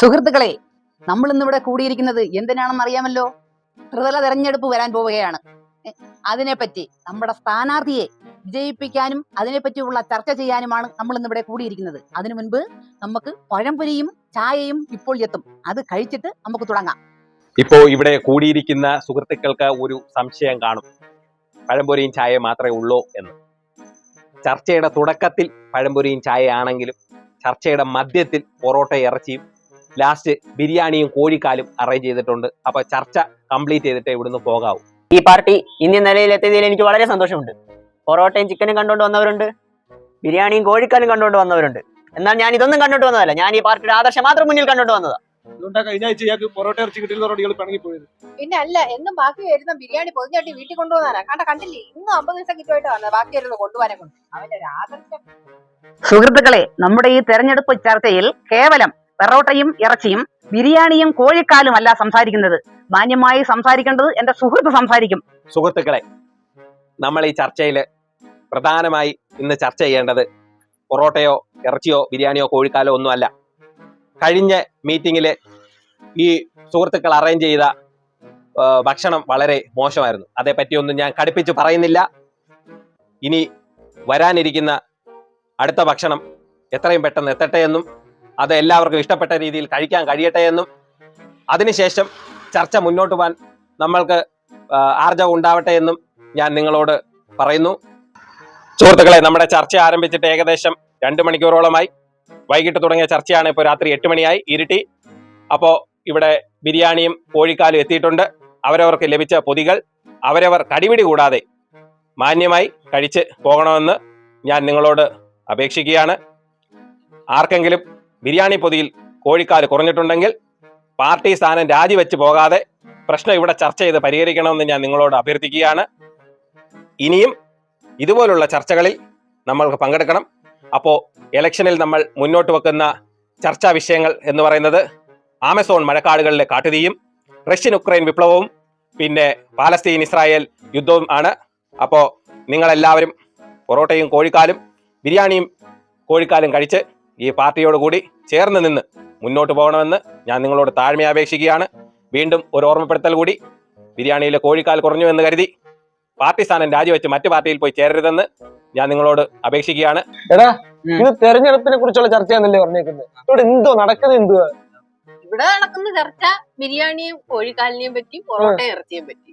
സുഹൃത്തുക്കളെ നമ്മൾ ഇന്നിവിടെ കൂടിയിരിക്കുന്നത് എന്തിനാണെന്ന് അറിയാമല്ലോ? ത്രിതല തെരഞ്ഞെടുപ്പ് വരാൻ പോവുകയാണ്. അതിനെപ്പറ്റി നമ്മുടെ സ്ഥാനാർത്ഥിയെ വിജയിപ്പിക്കാനും അതിനെപ്പറ്റിയുള്ള ചർച്ച ചെയ്യാനുമാണ് നമ്മൾ ഇന്നിവിടെ കൂടിയിരിക്കുന്നത്. അതിനു മുൻപ് നമുക്ക് പഴംപൊരിയും ചായയും ഇപ്പോൾ എത്തും. അത് കഴിച്ചിട്ട് നമുക്ക് തുടങ്ങാം. ഇപ്പോ ഇവിടെ കൂടിയിരിക്കുന്ന സുഹൃത്തുക്കൾക്ക് ഒരു സംശയം കാണും. പഴംപൊരിയും ചായയും മാത്രമേ ഉള്ളൂ എന്ന്. ചർച്ചയുടെ തുടക്കത്തിൽ പഴംപൊരിയും ചായയാണെങ്കിലും ചർച്ചയുടെ മധ്യത്തിൽ പൊറോട്ട ഇറച്ചിയും ലാസ്റ്റ് ബിരിയാണിയും കോഴിക്കാലും അറേഞ്ച് ചെയ്തിട്ടുണ്ട്. അപ്പൊ ചർച്ച കംപ്ലീറ്റ് ചെയ്തിട്ട് ഇവിടുന്ന് പോകാവും. ഈ പാർട്ടി ഇന്ത്യൻ നിലയിലെത്തിയതിൽ എനിക്ക് വളരെ സന്തോഷമുണ്ട്. പൊറോട്ടയും ചിക്കനും കണ്ടുകൊണ്ട് വന്നവരുണ്ട്. ബിരിയാണിയും കോഴിക്കാലും കണ്ടുകൊണ്ട് വന്നവരുണ്ട്. എന്നാൽ ഞാൻ ഇതൊന്നും കണ്ടുകൊണ്ട് വന്നതല്ല. ഞാൻ ഈ പാർട്ടിയുടെ ആദർശം മാത്രം മുന്നിൽ കണ്ടുകൊണ്ട് വന്നതാ. അതുകൊണ്ടാ കഴിഞ്ഞ ആഴ്ച ഇയാൾക്ക് പൊറോട്ട ഇറച്ചി കിട്ടിയെന്ന് ഇയാൾ പിണങ്ങി പോയത് പിന്നെ അല്ല എന്നും ബാക്കി വരുന്ന ബിരിയാണി പൊതിഞ്ഞട്ടി വീട്ടിൽ കൊണ്ടുപോകാനാ കണ്ട കണ്ടില്ലേ? ഇന്നും അമ്പത് ദിവസം കിട്ടുമായിട്ട് വന്നത്. ബാക്കി വരുന്നത് കൊണ്ടുപോകാനെ കൊണ്ട് അവന്റെ ഒരു ആദർശം സുഹൃത്തുക്കളെ നമ്മുടെ ഈ തെരഞ്ഞെടുപ്പ് ചർച്ചയിൽ കേവലം പെറോട്ടയും ഇറച്ചിയും ബിരിയാണിയും കോഴിക്കാലും അല്ല സംസാരിക്കുന്നത്. മാന്യമായി സംസാരിക്കേണ്ടത് എന്റെ സുഹൃത്ത് സംസാരിക്കും. സുഹൃത്തുക്കളെ നമ്മൾ ഈ ചർച്ചയിൽ പ്രധാനമായി ഇന്ന് ചർച്ച ചെയ്യേണ്ടത് പൊറോട്ടയോ ഇറച്ചിയോ ബിരിയാണിയോ കോഴിക്കാലോ ഒന്നുമല്ല കഴിഞ്ഞ മീറ്റിംഗിൽ ഈ സുഹൃത്തുക്കൾ അറേഞ്ച് ചെയ്ത ഭക്ഷണം വളരെ മോശമായിരുന്നു. അതേപ്പറ്റിയൊന്നും ഞാൻ കടുപ്പിച്ച് പറയുന്നില്ല. ഇനി വരാനിരിക്കുന്ന അടുത്ത ഭക്ഷണം എത്രയും പെട്ടെന്ന് എത്തട്ടെ എന്നും അത് എല്ലാവർക്കും ഇഷ്ടപ്പെട്ട രീതിയിൽ കഴിക്കാൻ കഴിയട്ടെ എന്നും അതിനുശേഷം ചർച്ച മുന്നോട്ട് പോകാൻ നമ്മൾക്ക് ആർജവം ഉണ്ടാവട്ടെ എന്നും ഞാൻ നിങ്ങളോട് പറയുന്നു. സുഹൃത്തുക്കളെ നമ്മുടെ ചർച്ച ആരംഭിച്ചിട്ട് ഏകദേശം രണ്ട് മണിക്കൂറോളമായി. വൈകിട്ട് തുടങ്ങിയ ചർച്ചയാണ് ഇപ്പോൾ രാത്രി എട്ട് മണിയായി ഇരുട്ടി. അപ്പോൾ ഇവിടെ ബിരിയാണിയും കോഴിക്കാലും എത്തിയിട്ടുണ്ട്. അവരവർക്ക് ലഭിച്ച പൊതികൾ അവരവർ കടിപിടി കൂടാതെ മാന്യമായി കഴിച്ച് പോകണമെന്ന് ഞാൻ നിങ്ങളോട് അപേക്ഷിക്കുകയാണ്. ആർക്കെങ്കിലും ബിരിയാണി പൊതിയിൽ കോഴിക്കാൽ കുറഞ്ഞിട്ടുണ്ടെങ്കിൽ പാർട്ടി സ്ഥാനം രാജിവെച്ച് പോകാതെ പ്രശ്നം ഇവിടെ ചർച്ച ചെയ്ത് പരിഹരിക്കണമെന്ന് ഞാൻ നിങ്ങളോട് അഭ്യർത്ഥിക്കുകയാണ്. ഇനിയും ഇതുപോലുള്ള ചർച്ചകളിൽ നമ്മൾക്ക് പങ്കെടുക്കണം. അപ്പോൾ ഇലക്ഷനിൽ നമ്മൾ മുന്നോട്ട് വെക്കുന്ന ചർച്ചാ വിഷയങ്ങൾ എന്ന് പറയുന്നത് ആമസോൺ മഴക്കാടുകളിലെ കാട്ടുതീയും റഷ്യൻ ഉക്രൈൻ വിപ്ലവവും പിന്നെ പാലസ്തീൻ ഇസ്രായേൽ യുദ്ധവും ആണ്. അപ്പോൾ നിങ്ങളെല്ലാവരും പൊറോട്ടയും കോഴിക്കാലും ബിരിയാണിയും കോഴിക്കാലും കഴിച്ച് ഈ പാർട്ടിയോട് കൂടി ചേർന്ന് നിന്ന് മുന്നോട്ട് പോകണമെന്ന് ഞാൻ നിങ്ങളോട് താഴ്മ അപേക്ഷിക്കുകയാണ്. വീണ്ടും ഒരു ഓർമ്മപ്പെടുത്തൽ കൂടി. ബിരിയാണിയിലെ കോഴിക്കാൽ കുറഞ്ഞു എന്ന് കരുതി പാർട്ടി സ്ഥാനം രാജിവെച്ച് മറ്റു പാർട്ടിയിൽ പോയി ചേരരുതെന്ന് ഞാൻ നിങ്ങളോട് അപേക്ഷിക്കുകയാണ്. എടാ ഇത് തെരഞ്ഞെടുപ്പിനെ കുറിച്ചുള്ള ചർച്ചയാണല്ലേ പറഞ്ഞേക്കുന്നത് ഇവിടെ എന്തോ നടക്കുന്നത് എന്തോ ഇവിടെ നടക്കുന്ന ചർച്ച ബിരിയാണിയും കോഴിക്കാലിനെയും പറ്റി പൊറോട്ടയും ഇറച്ചിയും പറ്റി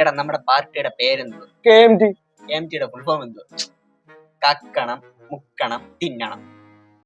എടാ നമ്മുടെ പാർട്ടിയുടെ പേരെന്തോ കെ എം ടി. എം ടിയുടെ ഫുൾഫോം എന്തോ കക്കണം മുക്കണം തിന്നണം.